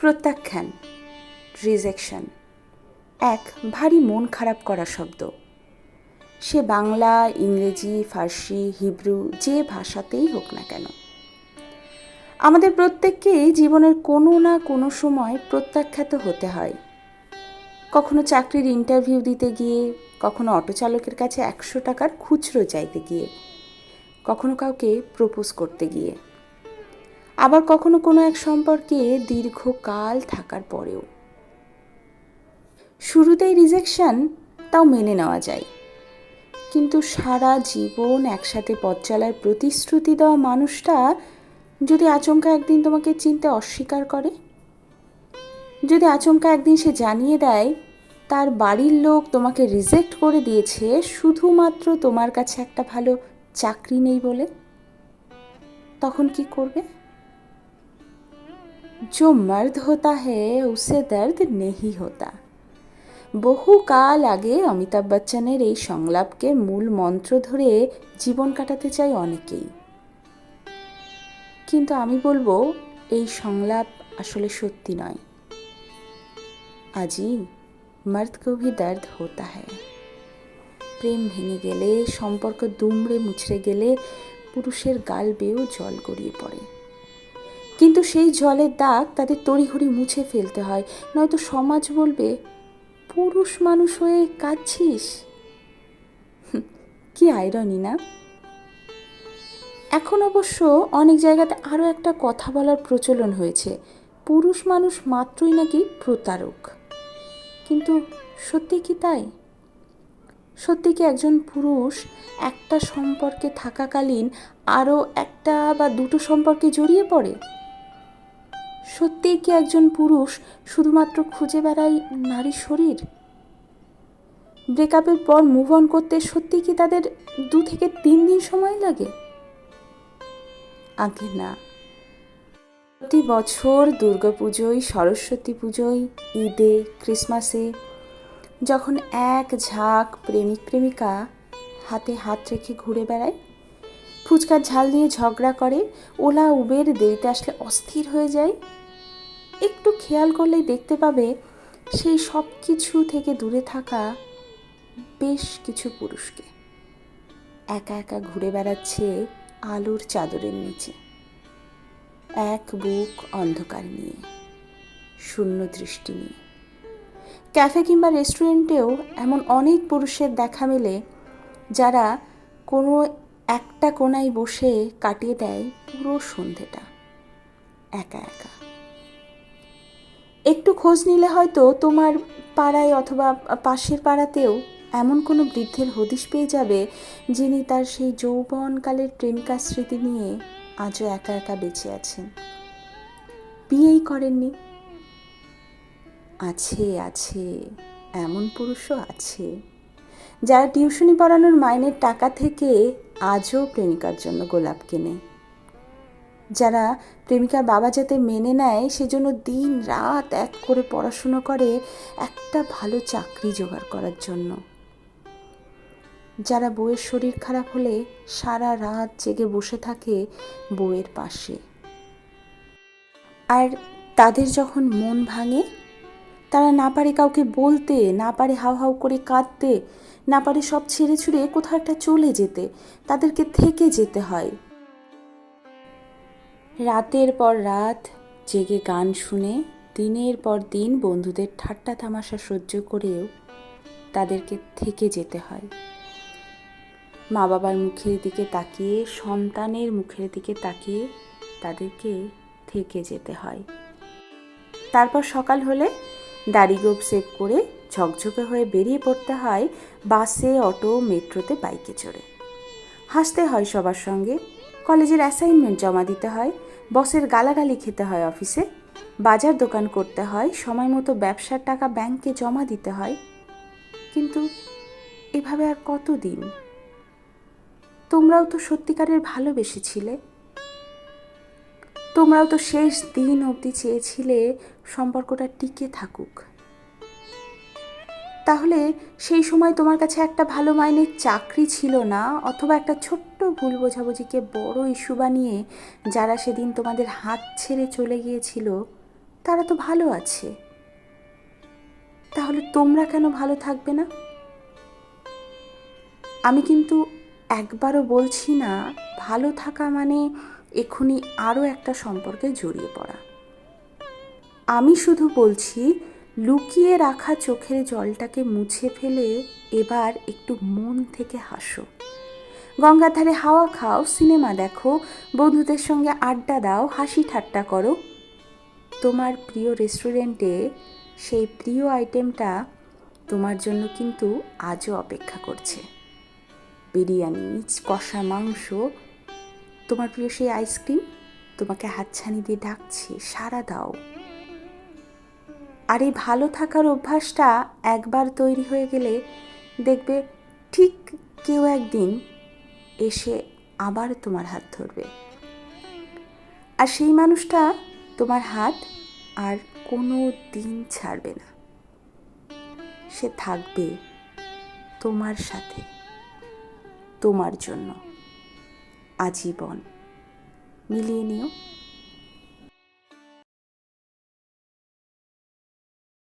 প্রত্যাখ্যান রিজেকশন এক ভারী মন খারাপ করা শব্দ। সে বাংলা, ইংরেজি, ফার্সি, হিব্রু যে ভাষাতেই হোক না কেন। আমাদের প্রত্যেককেই জীবনের কোনো না কোনো সময় প্রত্যাখ্যাত হতে হয়। কখনো চাকরির ইন্টারভিউ দিতে গিয়ে, কখনো অটো চালকের কাছে একশো টাকার খুচরো চাইতে গিয়ে, কখনো কাউকে প্রপোজ করতে গিয়ে। আবার কখনো কোনো এক সম্পর্কে দীর্ঘকাল থাকার পরেও। শুরুতেই রিজেকশন তাও মেনে নেওয়া যায়। কিন্তু সারা জীবন একসাথে পথ চলার প্রতিশ্রুতি দেওয়া মানুষটা যদি আচমকা একদিন তোমাকে চিনতে অস্বীকার করে? যদি আচমকা একদিন সে জানিয়ে দেয়, তার বাড়ির লোক তোমাকে রিজেক্ট করে দিয়েছে, শুধুমাত্র তোমার কাছে একটা ভালো চাকরি নেই বলে? তখন কি করবে? जो मर्द होता है उसे दर्द नहीं होता বহু কাল আগে অমিতাভ বচ্চনের এই সংলাপকে মূল মন্ত্র ধরে জীবন কাটাতে চাই অনেকেই কিন্তু আমি বলবো এই সংলাপ আসলে সত্যি নয় আজই মর্দ কো ভি দর্দ হোতা হ্যায় প্রেম ভেঙে গেলে সম্পর্ক দুমড়ে মুচড়ে গেলে পুরুষের গাল বেয়েও জল গড়িয়ে পড়ে কিন্তু সেই জলের দাগ তাদের তড়িঘড়ি মুছে ফেলতে হয়। নয়তো সমাজ বলবে, পুরুষ মানুষ হয়ে কাঁদছিস? কি আইরনি না? এখন অবশ্য অনেক জায়গাতে আরও একটা কথা বলার প্রচলন হয়েছে। পুরুষ মানুষ মাত্রই নাকি প্রতারক। কিন্তু সত্যি কি তাই? সত্যি কি একজন পুরুষ একটা সম্পর্কে থাকাকালীন আরও একটা বা দুটো সম্পর্কে জড়িয়ে পড়ে? সত্যিই কি একজন পুরুষ শুধুমাত্র খুঁজে বেড়ায় নারী শরীর? ব্রেকআপের পর মুভ অন করতে সত্যি কি তাদের দু থেকে তিন দিন সময় লাগে? আগে না। প্রতি বছর দুর্গাপুজোয়, সরস্বতী পুজোয়, ঈদে, ক্রিসমাসে যখন এক ঝাঁক প্রেমিক প্রেমিকা হাতে হাত রেখে ঘুরে বেড়ায়, ফুচকার ঝাল নিয়ে ঝগড়া করে, ওলা উবের দেরিতে আসলে অস্থির হয়ে যায় একটু খেয়াল করলেই দেখতে পাবে সেই সব কিছু থেকে দূরে থাকা বেশ কিছু পুরুষকে। একা একা ঘুরে বেড়াচ্ছে আলোর চাদরের নিচে। এক বুক অন্ধকার নিয়ে, শূন্য দৃষ্টি নিয়ে। ক্যাফে কিংবা রেস্টুরেন্টেও এমন অনেক পুরুষের দেখা মেলে যারা কোনো একটা কোনায় বসে কাটিয়ে দেয় পুরো সন্ধেটা। একা একা। একটু খোঁজ নিলে হয়তো তোমার পাড়ায় অথবা পাশের পাড়াতেও এমন কোনো বৃদ্ধের হদিশ পেয়ে যাবে যিনি তার সেই যৌবনকালের প্রেমিকা স্মৃতি নিয়ে আজও একা একা বেঁচে আছেন। বিয়েই করেননি। আছে আছে, এমন পুরুষও আছে, যারা টিউশনি পড়ানোর মাইনের টাকা থেকে আজও প্রেমিকার জন্য গোলাপ কেনে। যারা প্রেমিকার বাবা যাতে মেনে নেয়, সেজন্য দিন রাত এক করে পড়াশুনো করে একটা ভালো চাকরি জোগাড় করার জন্য। যারা বউয়ের শরীর খারাপ হলে সারা রাত জেগে বসে থাকে বউয়ের পাশে। আর তাদের যখন মন ভাঙে, তারা না পারে কাউকে বলতে, না পারে হাউ হাউ করে কাঁদতে, না পারে সব ছেড়ে ছুড়ে কোথাও একটা চলে যেতে, তাদেরকে থেকে যেতে হয়। রাতের পর রাত জেগে গান শুনে, দিনের পর দিন বন্ধুদের ঠাট্টা তামাশা সহ্য করেও তাদেরকে থেকে যেতে হয়। মা বাবার মুখের দিকে তাকিয়ে, সন্তানের মুখের দিকে তাকিয়ে তাদেরকে থেকে যেতে হয়। তারপর সকাল হলে দাড়ি গোপ সেভ করে ঝকঝকে হয়ে বেরিয়ে পড়তে হয় বাসে, অটো, মেট্রোতে বাইকে চড়ে। হাসতে হয় সবার সঙ্গে। কলেজের অ্যাসাইনমেন্ট জমা দিতে হয়। বসের গালাগালি খেতে হয় অফিসে, বাজার দোকান করতে হয় সময় মতো ব্যবসার টাকা ব্যাংকে জমা দিতে হয়। কিন্তু এভাবে আর কত দিন তোমরাও তো সত্যিকারের ভালোবেসেছিলে। তোমরাও তো শেষ দিন অবধি চেয়েছিলে সম্পর্কটা টিকে থাকুক। তাহলে সেই সময় তোমার কাছে একটা ভালো মাইনের চাকরি ছিল না? অথবা একটা ছোট্ট ভুল বোঝাবুঝিকে বড় ইস্যু বানিয়ে যারা সেদিন তোমাদের হাত ছেড়ে চলে গিয়েছিল, তারা তো ভালো আছে। তাহলে তোমরা কেন ভালো থাকবে না? আমি কিন্তু একবারও বলছি না, ভালো থাকা মানে এক্ষুনি আরও একটা সম্পর্কে জড়িয়ে পড়া। আমি শুধু বলছি লুকিয়ে রাখা চোখের জলটাকে মুছে ফেলে এবার একটু মন থেকে হাসো। গঙ্গার ধারে হাওয়া খাও, সিনেমা দেখো, বন্ধুদের সঙ্গে আড্ডা দাও, হাসি ঠাট্টা করো। তোমার প্রিয় রেস্টুরেন্টে সেই প্রিয় আইটেমটা তোমার জন্য কিন্তু আজও অপেক্ষা করছে। বিরিয়ানি, কষা মাংস, তোমার প্রিয় সেই আইসক্রিম তোমাকে হাতছানি দিয়ে ডাকছে সারা দাও। আর এই ভালো থাকার অভ্যাসটা একবার তৈরি হয়ে গেলে দেখবে ঠিক কেউ একদিন এসে আবার তোমার হাত ধরবে। আর সেই মানুষটা তোমার হাত আর কোনো দিন ছাড়বে না। সে থাকবে তোমার সাথে, তোমার জন্য। আজীবন মিলিয়ে নিও।